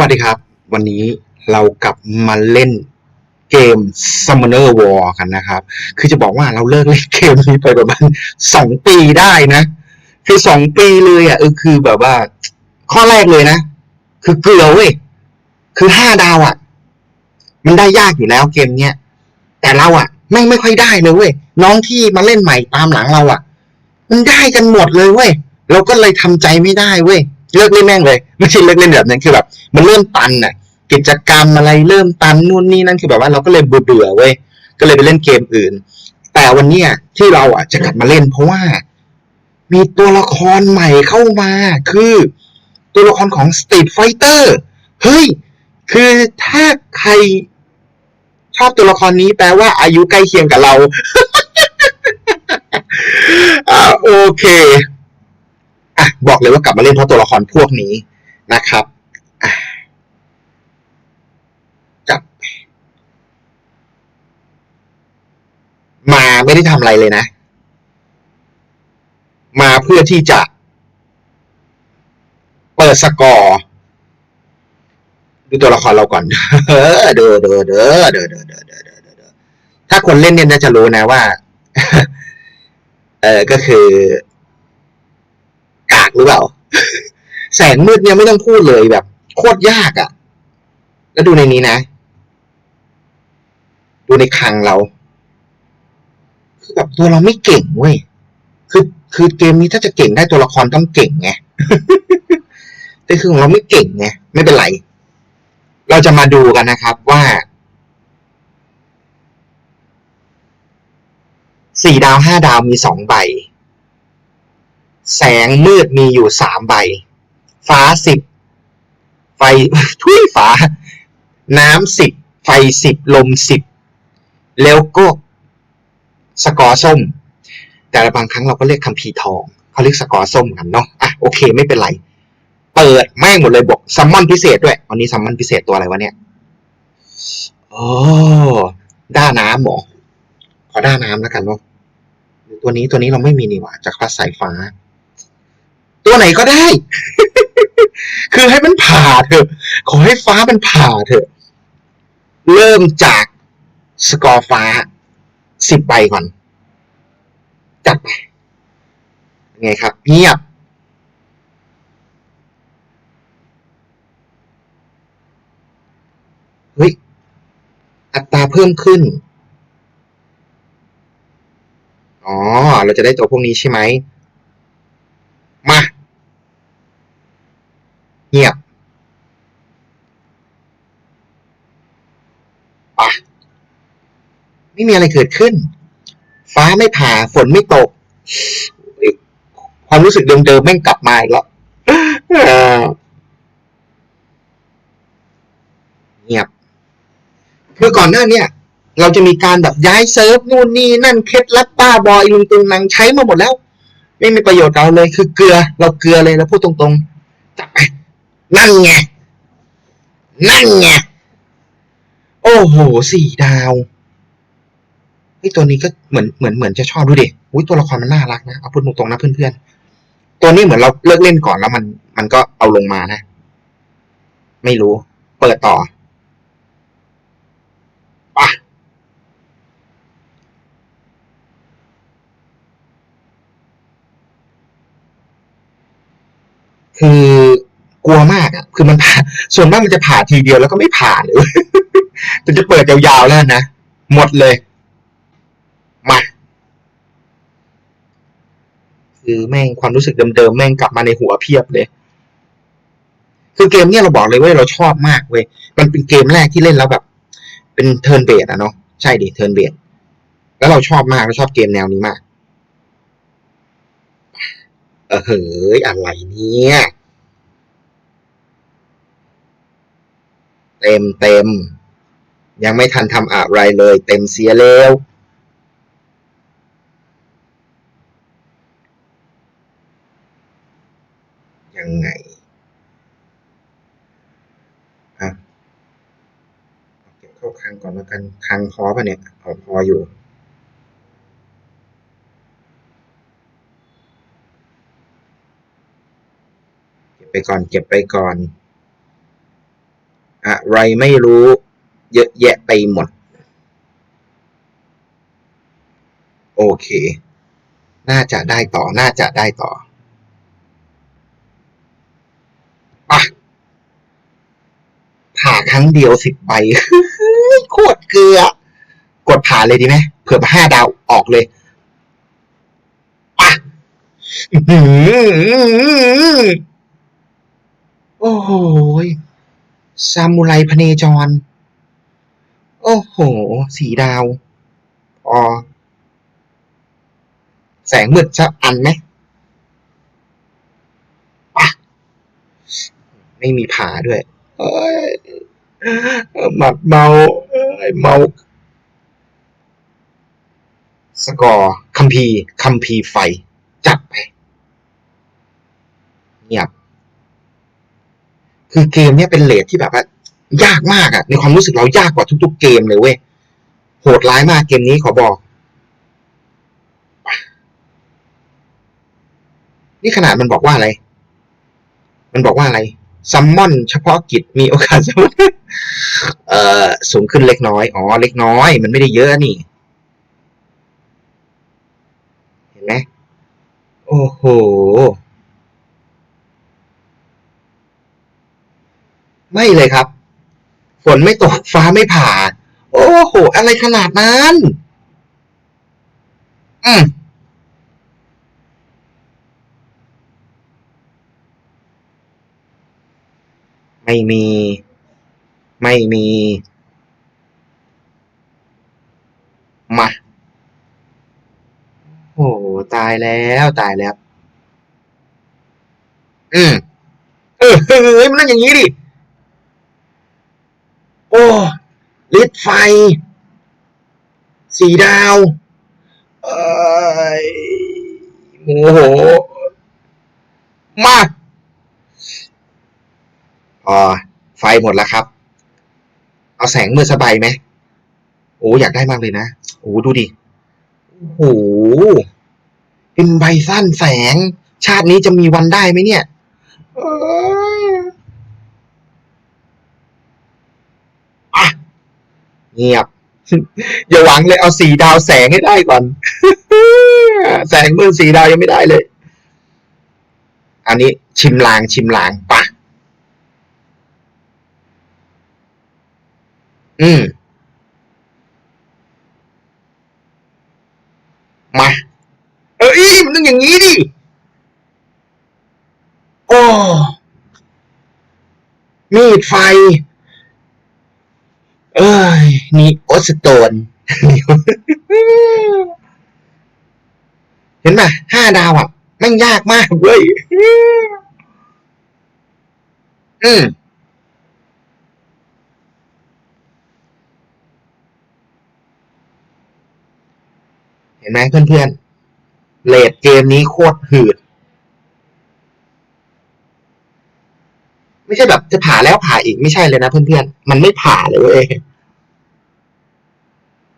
วัสดีครับ วันนี้เรากลับมาเล่นเกม Summoner War กันนะครับ คือจะบอกว่าเราเลิกเล่นเกมนี้ไปประมาณสองปีได้นะ คือสองปีเลยอะเออคือแบบว่า ข้อแรกเลยนะ คือเกลือเว้ยคือห้าดาวอะ มันได้ยากอยู่แล้วเกมเนี้ยแต่เราอะ ไม่ไม่ค่อยได้เลยเว้ยน้องที่มาเล่นใหม่ตามหลังเราอะ มันได้กันหมดเลยเว้ยเราก็เลยทำใจไม่ได้เว้ย เลิกเล่นแม่งเลย ไม่ใช่เลิกเล่นแบบนั้นคือแบบ มันเริ่มตันน่ะ กิจกรรมอะไรเริ่มตันนู่นนี่นั่นคือแบบว่าเราก็เลยเบื่อๆเว้ยก็เลยไปเล่นเกมอื่น แต่วันเนี้ยที่เราอะจะกลับมาเล่น เพราะว่า มีตัวละครใหม่เข้ามา คือ ตัวละครของ Street Fighter เฮ้ยคือถ้าใครชอบตัวละครนี้แปลว่าอายุใกล้เคียงกับเราอ่าโอเค อะบอกเลยว่ากลับมาเล่นเพราะตัวละครพวกนี้นะครับอะจับ มาไม่ได้ทำอะไรเลยนะ มาเพื่อที่จะเปิดสกอร์ดูตัวละครเราก่อน เด้อเด้อเด้อเด้อเด้อเด้อเด้อเด้อเด้อถ้าคนเล่นเนี่ยน่าจะรู้นะว่า เออก็คือ หรือเปล่า แสงมืดเนี่ยไม่ต้องพูดเลยแบบ โคตรยากอะ่ะ แล้วดูในนี้นะ ดูในคังเราคือแบบตัวเราไม่เก่งเว้ยคือคือเกมนี้ถ้าจะเก่งได้ตัวละครต้องเก่งไงแต่คือของเราไม่เก่งไงไม่เป็นไร เราจะมาดูกันนะครับว่าสี่ดาวห้าดาวมีสองใบ แสงมืดมีอยู่สามใบ ฟ้าสิบไฟทุยฟ้าน้ำสิบไฟสิบลมสิบแล้วก็สกอร์ส้ม แต่บางครั้งเราก็เรียกคัมภีร์ทองเขาเรียกสกอร์ส้มกันเนาะอะโอเคไม่เป็นไร เปิดแม่งหมดเลยบอกซัมมอนพิเศษด้วยวันนี้ซัมมอนพิเศษตัวอะไรวะเนี่ยโอ้ด้าน้ำหรอขอด้าน้ำแล้วกันเนาะตัวนี้ตัวนี้เราไม่มีนี่หว่าจากพัดสายฟ้า ตัวไหนก็ได้ คือให้มันผ่าเถอะ ขอให้ฟ้ามันผ่าเถอะ เริ่มจากสกอร์ฟ้าสิบใบก่อน จัดไป ไงครับ เงียบ เฮ้ย อัตราเพิ่มขึ้น อ๋อ เราจะได้ตัวพวกนี้ใช่ไหม มา เงียบปะ ไม่มีอะไรเกิดขึ้น ฟ้าไม่ผ่าฝนไม่ตก ความรู้สึกเดิมๆแม่งกลับมาอีกแล้วเงียบคือก่อนหน้าเนี่ย เราจะมีการแบบย้ายเซิร์ฟนู่นนี่นั่นเคล็ดลับป้าบอยลุงตุงนางใช้มาหมดแล้ว ไม่มีประโยชน์เราเลย คือเกลือ เราเกลือเลยแล้วพูดตรงๆจับไปนั่นไง นั่นไง โอ้โห สี่ดาว ไอ้ยตัวนี้ก็เหมือนเหมือนเหมือนจะชอบดูดิอุ้ยตัวละครมันน่ารักนะเอาพูดตรงๆนะเพื่อนๆ ตัวนี้เหมือนเราเลิกเล่นก่อนแล้วมัน มันก็เอาลงมานะ ไม่รู้ เปิดต่อปะคือกลัวมากอะ คือมันผ่าส่วนมากมันจะผ่าทีเดียวแล้วก็ไม่ผ่าเลยจนจะเปิดยาวๆแล้วนะ หมดเลย มา คือแม่งความรู้สึกเดิมๆแม่งกลับมาในหัวเพียบเลย คือเกมเนี้ยเราบอกเลยว่าเราชอบมากเว้ยมันเป็นเกมแรกที่เล่นแล้วแบบ เป็นเทิร์นเบสอะเนาะใช่ดิเทิร์นเบสแล้วเราชอบมากเราชอบเกมแนวนี้มากเออเฮ้ยอะไรเนี่ยเต็มเต็มยังไม่ทันทำอะไรเลย เต็มเสียแล้ว ยังไงอะเอาเก็บเข้าคังก่อนแล้วกันคังพอป่ะเนี่ยเอาพออยู่เก็บไปก่อนเก็บไปก่อน อะไรไม่รู้ เยอะแยะไปหมด โอเค น่าจะได้ต่อ น่าจะได้ต่ออะ ผ่าครั้งเดียวสิบใบโคตรเกลือ กดผ่าเลยดีไหมเผื่อห้าดาวออกเลยอะโอ้โหยซามูไรพเนจร โอ้โห สีดาวอ๋อแสงมืดสักอันไหมอะไม่มีผ่าด้วย หมัดเมาเอ้ยเมา สกอร์คัมพีคัมพีไฟ จัดไป เงียบ คือเกมเนี้ยเป็นเลทที่แบบว่ายากมากอะในความรู้สึกเรายากกว่าทุก ๆ เกมเลยเว้ย โหดร้ายมากเกมนี้ขอบอก นี่ขนาดมันบอกว่าอะไร มันบอกว่าอะไร ซัมมอนเฉพาะกิจมีโอกาสเอ่อสูงขึ้นเล็กน้อย อ๋อ เล็กน้อย มันไม่ได้เยอะนี่ เห็นไหมโอ้โห ไม่เลยครับ ฝนไม่ตกฟ้าไม่ผ่า โอ้โห อะไรขนาดนั้น อืม ไม่มี ไม่มี มา โอ้โหตายแล้วตายแล้ว อืมเออเฮ้ยมันนั่นอย่างนี้ดิ โอ้ลิดไฟ สีดาวเอ้ยโมโห มา พอไฟหมดแล้วครับ เอาแสงมือสบายไหมโอ้อยากได้มากเลยนะโอ้ดูดิโอ้โหเป็นใบสั้นแสง ชาตินี้จะมีวันได้ไหมเนี่ยเอ้ยอะเงียบ อย่าหวังเลยเอาสีดาวแสงให้ได้ก่อน แสงมือสีดาวยังไม่ได้เลย อันนี้ชิมลางชิมลางปะ อืม มา เอ้ยมันต้องอย่างนี้ดิ โอ้มีดไฟ เอ้ย นี่โอสโตน เห็นไหมห้าดาวอะแม่ยากมากเว้ย อืม ห็นไหมเพื่อนๆเลดเกมนี้โคตรหืด ไม่ใช่แบบจะผ่าแล้วผ่าอีกไม่ใช่เลยนะเพื่อนๆ มันไม่ผ่าเลยเว้ย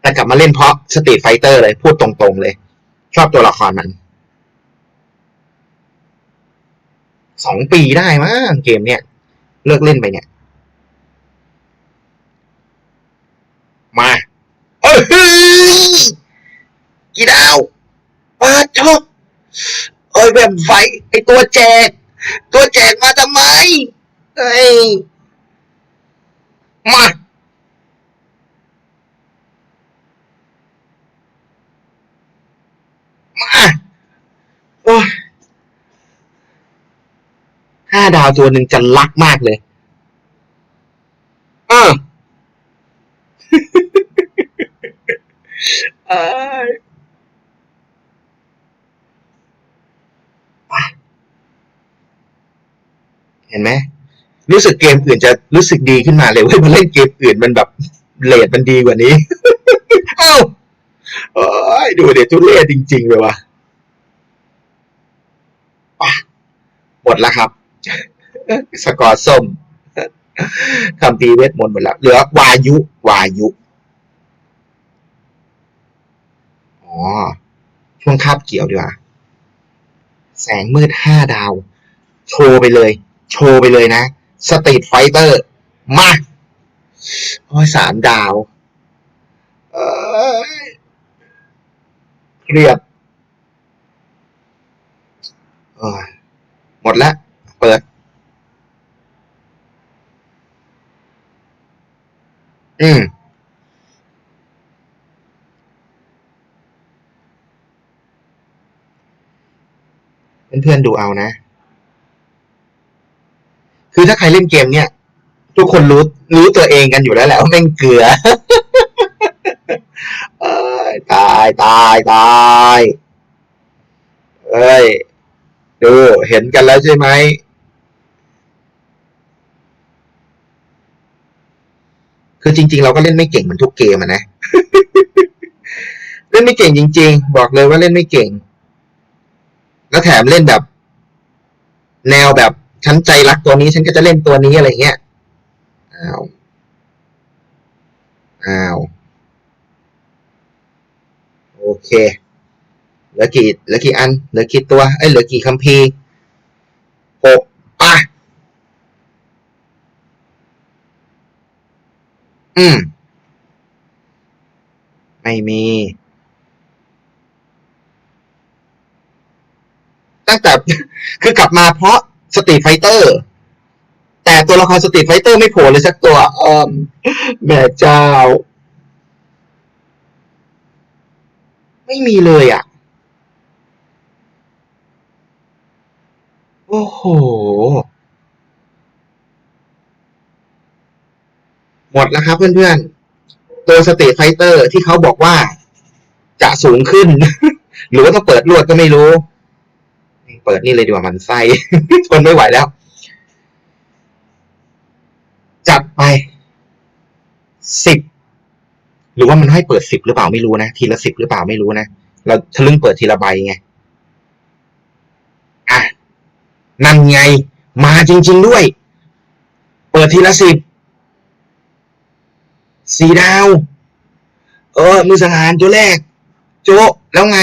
แต่กลับมาเล่นเพราะสตรีทไฟเตอร์เลย พูดตรงๆเลย ชอบตัวละครมันสองปีได้มั้งเกมเนี้ยเลิกเล่นไปเนี่ย มาเอ้ย กี่ดาวปาชอบเอ้ยแบบไฟไอตัวแจก ตัวแจกมาทำไมเอ้ยมามาโอ้ห้าดาวตัวหนึ่งจะรักมากเลย เออ เอ้ย เห็นไหม รู้สึกเกมอื่นจะรู้สึกดีขึ้นมาเลยเว้ยมาเล่นเกมอื่นมันแบบเลทมันดีกว่านี้ เอ้าโอ้ยดูเดี๋ยวทุเรศจริง ๆ เลยว่ะอะหมดแล้วครับ สกอร์ส้มคำปีเวทมนต์หมดแล้ว เหลือวายุ วายุ อ๋อ ช่วงคาบเกี่ยวดีกว่า แสงมืดห้าดาว โชว์ไปเลย โชว์ไปเลยนะ สตรีทไฟเตอร์ มาโอ้ยสามดาว เอยเครียดหมดแล้ว เปิด อืมเพื่อนๆดูเอานะ คือถ้าใครเล่นเกมเนี่ย ทุกคนรู้รู้ตัวเองกันอยู่แล้วแหละว่าแม่งเกลือเอ้ยตายตายตายเอ้ย ดูเห็นกันแล้วใช่ไหมคือจริง ๆ เราก็เล่นไม่เก่งเหมือนทุกเกมอะนะ เล่นไม่เก่งจริง ๆ บอกเลยว่าเล่นไม่เก่ง แล้วแถมเล่นแบบ แนวแบบ ฉันใจรักตัวนี้ ฉันก็จะเล่นตัวนี้อะไรเงี้ยอ้าวอ้าวโอเคเหลือกี่เหลือกี่อันเหลือกี่ตัวเอ้ยเหลือกี่คัมภีร์หกป่ะอืม ไม่มี ตั้งแต่คือกลับมาเพราะ สตรีทไฟเตอร์ แต่ตัวละครสตรีทไฟเตอร์ไม่โผล่เลยสักตัวเออแม่เจ้า ไม่มีเลยอะ โอ้โห หมดแล้วครับเพื่อนๆ ตัวสตรีทไฟเตอร์ที่เขาบอกว่าจะสูงขึ้น หรือว่าต้องเปิดรวดก็ไม่รู้ ปิดนี่เลยดีกว่ามันไส้ ทนไม่ไหวแล้ว จัดไปสิบหรือว่ามันให้เปิดสิบหรือเปล่าไม่รู้นะ ทีละสิบหรือเปล่าไม่รู้นะ เราทะลึ่งเปิดทีละใบไง อะ นั่นไง มาจริง ๆด้วย เปิดทีละสิบสี่ดาว เออ มือสังหารตัวแรก โจแล้วไง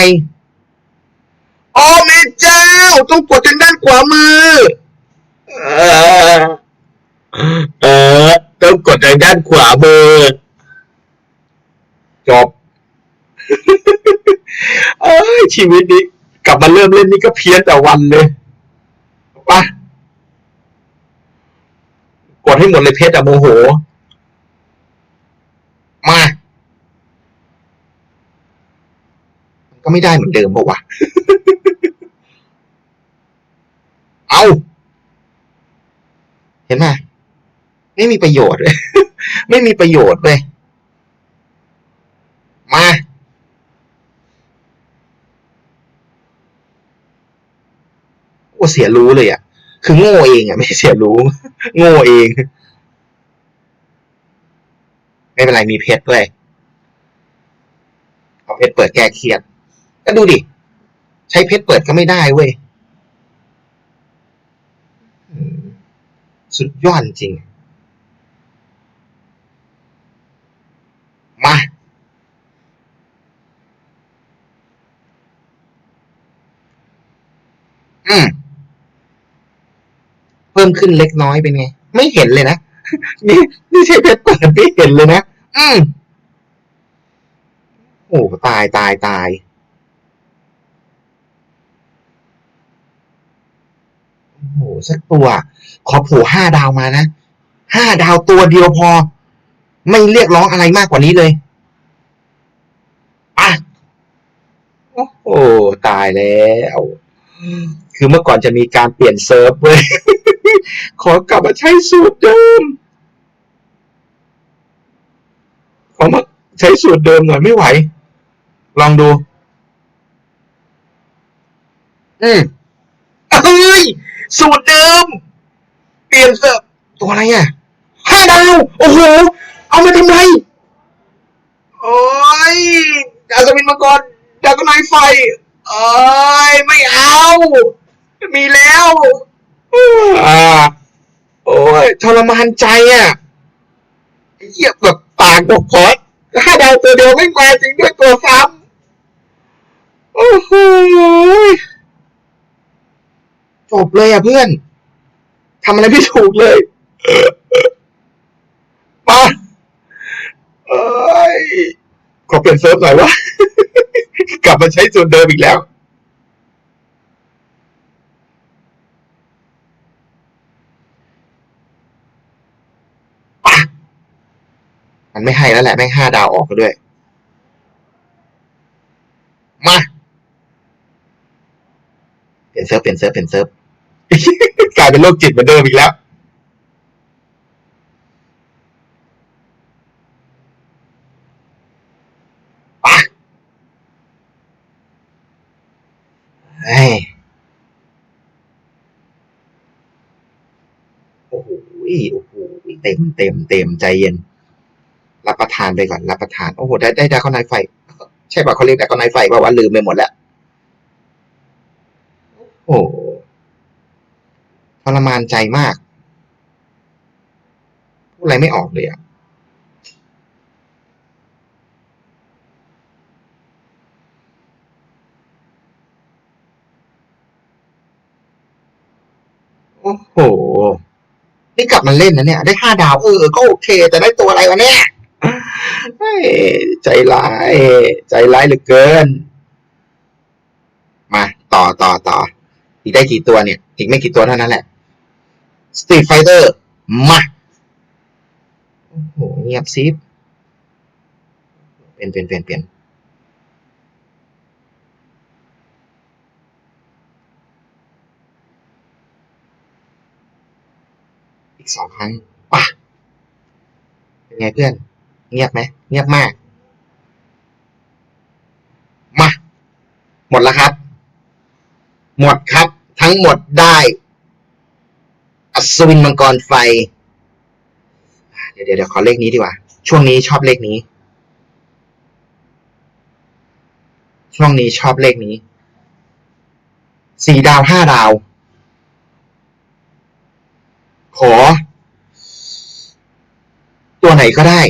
โอ้แม่เจ้า ต้องกดทางด้านขวามือเออเออ ต้องกดทางด้านขวามือ จบเอ้ยชีวิตนี้ กลับมาเริ่มเล่นนี่ก็เพี้ยนแต่วันเลยไปะกดให้หมดเลยเพชรอะโมโห มา มัน ก็ไม่ได้เหมือนเดิมปะวะเอาเห็นไหมไม่มีประโยชน์เลย ไม่มีประโยชน์เลย มา โอ้เสียรู้เลยอะ คือโง่เองอะ ไม่เสียรู้ โง่เอง ไม่เป็นไรมีเพชรด้วย เอาเพชรเปิดแก้เครียด ก็ดูดิ ใช้เพชรเปิดก็ไม่ได้เว้ยสุดยอดจริง มา อืม เพิ่มขึ้นเล็กน้อยเป็นไง ไม่เห็นเลยนะ นี่นี่ใช่เพชรเปิดไม่เห็นเลยนะ อืมโอ้ตายตายตาย โอ้โหสักตัว ขอผล่ห้าดาวมานะห้าดาวตัวเดียวพอ ไม่เรียกร้องอะไรมากกว่านี้เลยอะโอ้โหตายแล้ว คือเมื่อก่อนจะมีการเปลี่ยนเซิร์ฟเว้ยขอกลับมาใช้สูตรเดิม ขอมาใช้สูตรเดิมหน่อยไม่ไหว ลองดู อืม เอ้ย สูตรเดิม เปลี่ยนเซิร์ฟตัวอะไรอะห้าดาว โอ้โห เอามาทำไมโอ้ยดาวสมินมังกรดาวกระไนไฟเอ้ย ไม่เอา มีแล้วอ่าโอ้ยทรมานใจอะไอ้เหี้ยแบบปากบอกขอห้าดาวตัวเดียวไม่มาจริงด้วยตัวซ้ำโอ้โห จบเลยอะเพื่อนทำอะไรไม่ถูกเลยมาขอเปลี่ยนเซิร์ฟหน่อยวะกลับมาใช้สูตรเดิมอีกแล้วมันไม่ให้แล้วแหละ แม่งห้าดาวออกก็ด้วย มา เปลี่ยนเซิร์ฟเปลี่ยนเซิร์ฟเปลี่ยนเซิร์ฟกลายเป็นโรคจิตเหมือนเดิมอีกแล้วปะเฮ้ยโอ้โหโอ้โหเต็มเต็มเต็มใจเย็น รับประทานไปก่อน รับประทาน โอ้โห ได้ได้ดาก้อนไนไฟ ใช่ป่ะเขาเรียกดาก้อนไนไฟป่ะว่าลืมไปหมดแล้ว โอ้โหทร มานใจมาก พูดอะไรไม่ออกเลยอะโอ้โห นี่กลับมาเล่นนะเนี่ย ได้ห้าดาว เออ ก็โอเค แต่ได้ตัวอะไรวะเนี่ยใจร้าย ใจร้ายเหลือเกิน มา ต่อต่อต่ออีกได้กี่ตัวเนี่ย อีกไม่กี่ตัวเท่านั้นแหละ Street Fighter มาโอ้โหเงียบซิปเปลี่ยนเปลี่ยนเปลี่ยนเปลี่ยนอีกสองครั้งป่ะเป็นไงเพื่อน เงียบไหมเงียบมาก มา หมดแล้วครับ หมดครับ ทั้งหมดได้ อัศวินมังกรไฟ เดี๋ยวเดี๋ยวขอเลขนี้ดีกว่า ช่วงนี้ชอบเลขนี้ ช่วงนี้ชอบเลขนี้ สี่ดาวห้าดาว ขอ ตัวไหนก็ได้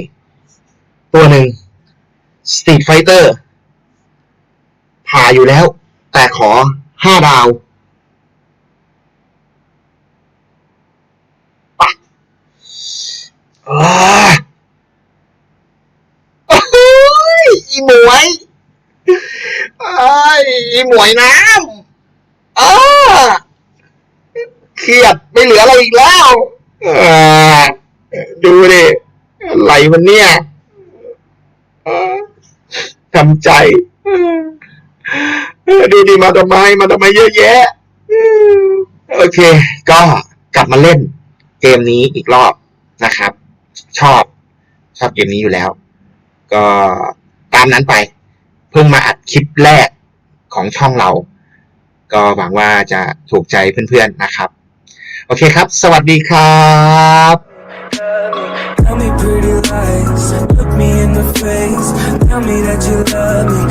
ตัวหนึ่ง Street Fighter ผ่าอยู่แล้ว แต่ขอห้าดาวปะ อีหมวยไอ้อีหมวยน้ำอ้าเครียดไม่เหลืออะไรอีกแล้วอ่าดูดิอะไรมันเนี่ยทำใจดูดิมาทำไมมาทำไมเยอะแยะ โอเค ก็กลับมาเล่นเกมนี้อีกรอบนะครับ ชอบ ชอบเกมนี้อยู่แล้ว ก็ตามนั้นไป เพิ่งมาอัดคลิปแรกของช่องเรา ก็หวังว่าจะถูกใจเพื่อนๆนะครับ โอเคครับ สวัสดีครับ Tell me pretty lies, look me in the face. Tell me that you love me,